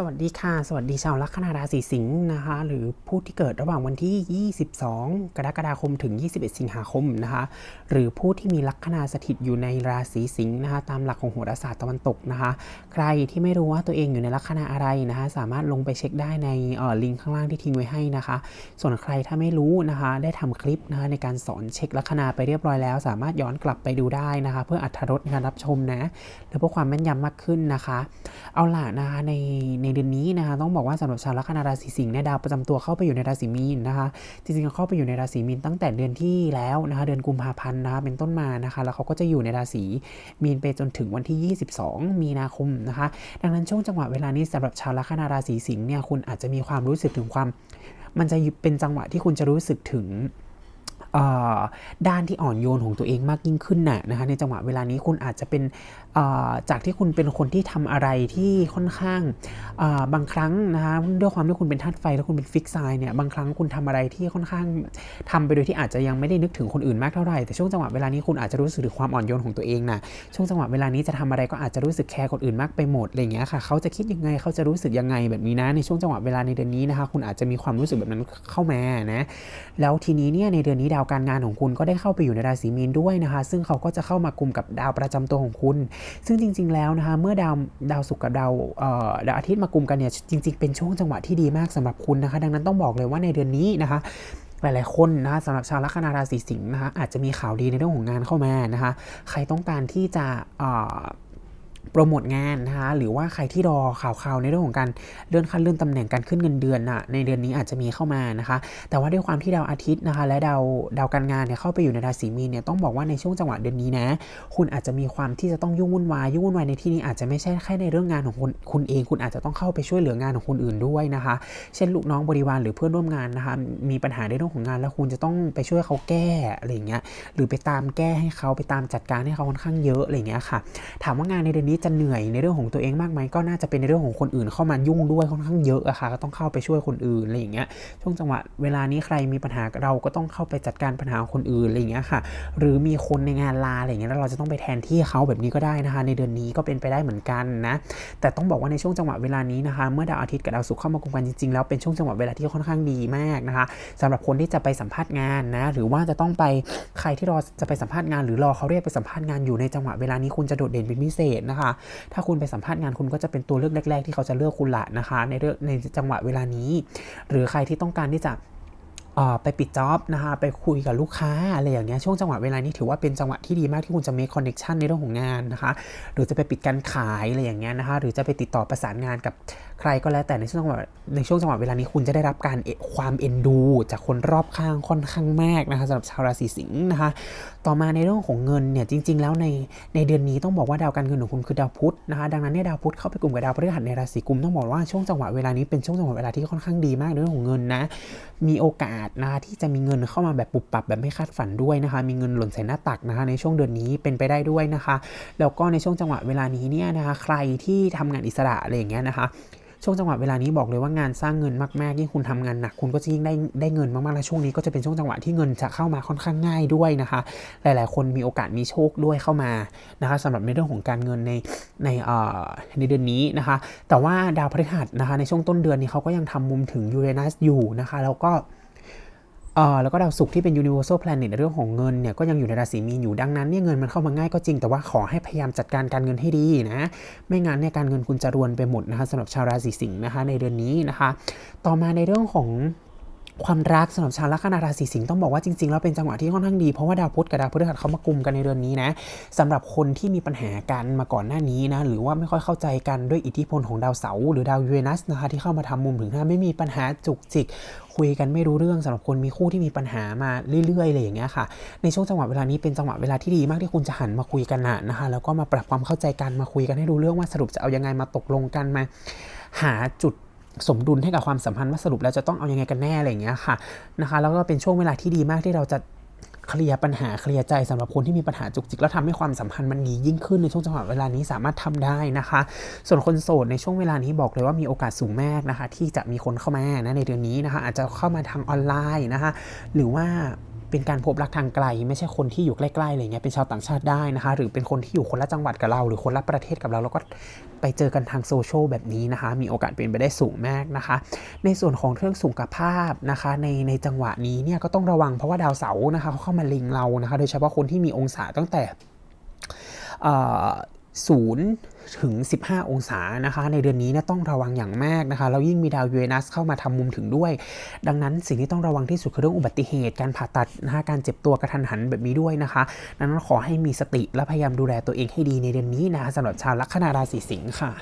สวัสดีค่ะ สวัสดีชาวลัคนาราศีสิงห์นะคะ หรือผู้ที่เกิดระหว่างวันที่ 22 กรกฎาคมถึง 21 สิงหาคมนะคะ หรือผู้ที่มีลัคนาสถิตอยู่ในราศีสิงห์นะคะ ตามหลักของโหราศาสตร์ตะวันตกนะคะ ใครที่ไม่รู้ว่าตัวเองอยู่ในลัคนาอะไรนะคะ สามารถลงไปเช็คได้ในออลิงก์ข้างล่างที่ทิ้งไว้ให้นะคะ ส่วนใครถ้าไม่รู้นะคะ ได้ทำคลิปนะคะในการสอนเช็คลัคนาไปเรียบร้อยแล้ว สามารถย้อนกลับไปดูได้นะคะ เพื่ออัธรสในการรับชมนะและเพื่อความแม่นยำมากขึ้นนะคะ เอาล่ะนะคะในในเดือนนี้นะคะต้องบอกว่าสำหรับชาวลัคนาราศีสิงห์เนี่ยดาวประจำตัวเข้าไปอยู่ในราศีมีนนะคะ จริงๆเขาเข้าไปอยู่ในราศีมีนตั้งแต่เดือนที่แล้วนะคะเดือนกุมภาพันธ์นะคะเป็นต้นมานะคะ แล้วเขาก็จะอยู่ในราศีมีนไปจนถึงวันที่ 22 มีนาคมนะคะ ดังนั้นช่วงจังหวะเวลานี้สำหรับชาวลัคนาราศีสิงห์เนี่ยคุณอาจจะมีความรู้สึกถึงความ มันจะเป็นจังหวะที่คุณจะรู้สึกถึง ด้านที่อ่อนโยนของตัวเองมากยิ่งขึ้นน่ะนะคะในจังหวะเวลานี้คุณอาจจะเป็นจากที่คุณเป็นคนที่ทำอะไรที่ค่อนข้างบางครั้งนะคะด้วยความที่คุณเป็นธาตุไฟแล้วคุณเป็นฟิกไซน์เนี่ยบางครั้งคุณทำอะไรที่ค่อนข้างทำไปโดยที่อาจจะยังไม่ได้นึกถึงคนอื่นมากเท่าไหร่แต่ช่วงจังหวะเวลานี้คุณอาจจะรู้สึกถึงความอ่อนโยนของตัวเองน่ะช่วงจังหวะเวลานี้จะทำอะไรก็อาจจะรู้สึกแคร์คนอื่นมากไปหมดอะไรเงี้ยค่ะเขาจะคิดยังไงเขาจะรู้สึกยังไงแบบนี้นะในช่วงจังหวะเวลาในเดือนนี้นะคะคุณอาจจะมีความรู้สึกแบบนั้นเข้ามานะแล้วทีนี้เนี่ยในเดือนนี้ดาวการงานของคุณก็ได้เข้าไปอยู่ในราศีมีนด้วยนะคะ ซึ่งเขาก็จะเข้ามากลุ่มกับดาวประจำตัวของคุณ ซึ่งจริง ๆ แล้วนะคะ เมื่อดาวดาวศุกร์กับดาวเอ่อดาวอาทิตย์มากลุ่มกันเนี่ยจริง ๆ เป็นช่วงจังหวะที่ดีมากสำหรับคุณนะคะ ดังนั้นต้องบอกเลยว่าในเดือนนี้นะคะหลายๆคนนะคะสำหรับชาวลัคนาราศีสิงห์นะคะอาจจะมีข่าวดีในเรื่องของงานเข้ามานะคะ ใครต้องการที่จะ โปรโมทงานนะคะหรือว่าใครที่รอข่าวๆในเรื่องของการเลื่อนขั้นเลื่อนตำแหน่งการขึ้นเงินเดือนน่ะในเดือนนี้อาจจะมีเข้ามานะคะ แต่ว่าด้วยความที่ดาวอาทิตย์นะคะ และดาวดาวการงานเนี่ยเข้าไปอยู่ในราศีมีนเนี่ยต้องบอกว่าในช่วงจังหวะเดือนนี้นะ คุณอาจจะมีความที่จะต้องยุ่งวุ่นวายยุ่งวุ่นวายในที่นี้อาจจะไม่ใช่แค่ในเรื่องงานของคุณคุณเอง คุณอาจจะต้องเข้าไปช่วยเหลืองานของคนอื่นด้วยนะคะ เช่นลูกน้องบริวารหรือเพื่อนร่วมงานนะคะมีปัญหาในเรื่องของงานแล้วคุณจะต้องไปช่วยเขาแก้อะไรอย่างเงี้ยหรือไปตามแก้ให้เขาไปตามจัดการให้เขาค่อนข้างเยอะอะไรอย่างเงี้ยค่ะ ถามว่างานในเดือนนี้จะเหนื่อยในเรื่องของตัวเองมากไหมก็น่าจะเป็นในเรื่องของคนอื่นเข้ามายุ่งด้วยค่อนข้างเยอะอะค่ะก็ต้องเข้าไปช่วยคนอื่นอะไรอย่างเงี้ยช่วงจังหวะเวลานี้ใครมีปัญหาเราก็ต้องเข้าไปจัดการปัญหาของคนอื่นอะไรอย่างเงี้ยค่ะ หรือมีคนในงานลาอะไรอย่างเงี้ยแล้วเราจะต้องไปแทนที่เขาแบบนี้ก็ได้นะคะ ในเดือนนี้ก็เป็นไปได้เหมือนกันนะ แต่ต้องบอกว่าในช่วงจังหวะเวลานี้นะคะ เมื่อดาวอาทิตย์กับดาวศุกร์เข้ามากุมกันจริงๆแล้วเป็นช่วงจังหวะเวลาที่ค่อนข้างดีมากนะคะสำหรับคนที่จะไปสัมภาษณ์งานนะ หรือว่าจะต้องไปใครที่รอจะไปสัมภาษณ์งาน หรือรอเขาเรียกไปสัมภาษณ์งานอยู่ในจังหวะเวลานี้คุณจะโดดเด่นเป็นพิเศษนะคะถ้าคุณไปสัมภาษณ์งานคุณก็จะเป็นตัวเลือกแรก ๆ ที่เขาจะเลือกคุณละนะคะ ในเรื่องในจังหวะเวลานี้ หรือใครที่ต้องการที่จะไปปิดจ็อบนะคะไปคุยกับลูกค้าอะไรอย่างเงี้ยช่วงจังหวะเวลานี้ถือว่าเป็นจังหวะที่ดีมากที่คุณจะ make connection ในเรื่องของงานนะคะ หรือจะไปปิดการขายอะไรอย่างเงี้ยนะคะ หรือจะไปติดต่อประสานงานกับ ใครก็แล้วแต่ในช่วงจังหวะในช่วงจังหวะเวลานี้คุณจะได้รับการเอความเอ็นดู จากคนรอบข้างค่อนข้างมากนะคะสำหรับชาวราศีสิงห์นะคะ ต่อมาในเรื่องของเงินเนี่ยจริง ๆ แล้วในในเดือนนี้ต้องบอกว่าดาวการเงินของคุณคือดาวพุธนะคะ ดังนั้นเนี่ยดาวพุธเข้าไปกลุ่มกับดาวพฤหัสในราศีกุมต้องบอกว่าช่วงจังหวะเวลานี้เป็นช่วงจังหวะเวลาที่ค่อนข้างดีมากในเรื่องของเงินนะ มีโอกาสนะคะที่จะมีเงินเข้ามาแบบปุบปับแบบไม่คาดฝันด้วยนะคะ มีเงินหล่นใส่หน้าตักนะคะ ในช่วงเดือนนี้เป็นไปได้ด้วยนะคะ แล้วก็ในช่วงจังหวะเวลานี้เนี่ยนะคะ ใครที่ทำงานอิสระอะไรอย่างเงี้ยนะคะ ช่วงจังหวะเวลานี้บอกเลยว่างานสร้างเงินมากๆยิ่งคุณทำงานหนักคุณก็จะยิ่งได้ได้เงินมากๆและช่วงนี้ก็จะเป็นช่วงจังหวะที่เงินจะเข้ามาค่อนข้างง่ายด้วยนะคะ หลาย ๆ คนมีโอกาสมีโชคด้วยเข้ามานะคะสำหรับในเรื่องของการเงินในในเอ่อในเดือนนี้นะคะ แต่ว่าดาวพฤหัสนะคะในช่วงต้นเดือนนี้เขาก็ยังทำมุมถึงยูเรนัสอยู่นะคะ แล้วก็ แล้วก็ดาวศุกร์ที่เป็น universal planet ในเรื่องของเงินเนี่ยก็ยังอยู่ในราศีมีนอยู่ดังนั้นเนี่ยเงินมันเข้ามาง่ายก็จริงแต่ว่าขอให้พยายามจัดการการเงินให้ดีนะไม่งั้นเนี่ยการเงินคุณจะรวนไปหมดนะคะสำหรับชาวราศีสิงห์นะคะในเดือนนี้นะคะ ต่อมาในเรื่องของ ความรักสำหรับชาวลัคนาราศีสิงห์ต้องบอกว่าจริงๆแล้วเป็นจังหวะที่ค่อนข้างดีเพราะว่าดาวพุธกับดาวพฤหัสเขามากลุ่มกันในเดือนนี้นะสำหรับคนที่มีปัญหากันมาก่อนหน้านี้นะหรือว่าไม่ค่อยเข้าใจกันด้วยอิทธิพลของดาวเสาร์หรือดาวยูเรนัสนะคะที่เข้ามาทำมุมถึงห้าไม่มีปัญหาจุกจิกคุยกันไม่รู้เรื่องสำหรับคนมีคู่ที่มีปัญหามาเรื่อยๆเลยอย่างเงี้ยค่ะ ในช่วงจังหวะเวลานี้เป็นจังหวะเวลาที่ดีมากที่คุณจะหันมาคุยกันนะนะคะแล้วก็มาปรับความเข้าใจกันมาคุยกันให้รู้เรื่องว่าสรุปจะเอายังไงมาตกลงกันมา หาจุด สมดุลให้กับความสัมพันธ์ว่าสรุปแล้วจะต้องเอายังไงกันแน่อะไรอย่างเงี้ยค่ะนะคะแล้วก็เป็นช่วงเวลาที่ดีมากที่เราจะเคลียร์ปัญหาเคลียร์ใจสำหรับคนที่มีปัญหาจุกจิกแล้วทำให้ความสัมพันธ์มันดียิ่งขึ้นในช่วงจังหวะเวลานี้สามารถทำได้นะคะ ส่วนคนโสดในช่วงเวลานี้บอกเลยว่ามีโอกาสสูงมากนะคะ ที่จะมีคนเข้ามานะในเดือนนี้นะคะ อาจจะเข้ามาทางออนไลน์นะคะ หรือว่า เป็นการพบรักทางไกล ไม่ใช่คนที่อยู่ใกล้ๆอะไรเงี้ยเป็นชาวต่างชาติได้นะคะ หรือเป็นคนที่อยู่คนละจังหวัดกับเรา หรือคนละประเทศกับเราแล้วก็ไปเจอกันทางโซเชียลแบบนี้นะคะ มีโอกาสเป็นไปได้สูงมากนะคะ ในส่วนของเรื่องสุขภาพนะคะ ในในจังหวะนี้เนี่ยก็ต้องระวังเพราะว่าดาวเสาร์นะคะเขาเข้ามาลิงเรานะคะ โดยเฉพาะคนที่มีองศาตั้งแต่ 0ถึง 15 องศานะคะ ในเดือนนี้นะต้องระวังอย่างมากนะคะแล้วยิ่งมีดาวยูเรนัสเข้ามาทำมุมถึงด้วย ดังนั้นสิ่งที่ต้องระวังที่สุดคือเรื่องอุบัติเหตุ การผ่าตัดนะคะการเจ็บตัวกระทันหันแบบนี้ด้วยนะคะดังนั้นขอให้มีสติและพยายามดูแลตัวเองให้ดีในเดือนนี้นะคะสำหรับชาวลัคนาราศีสิงค์ค่ะ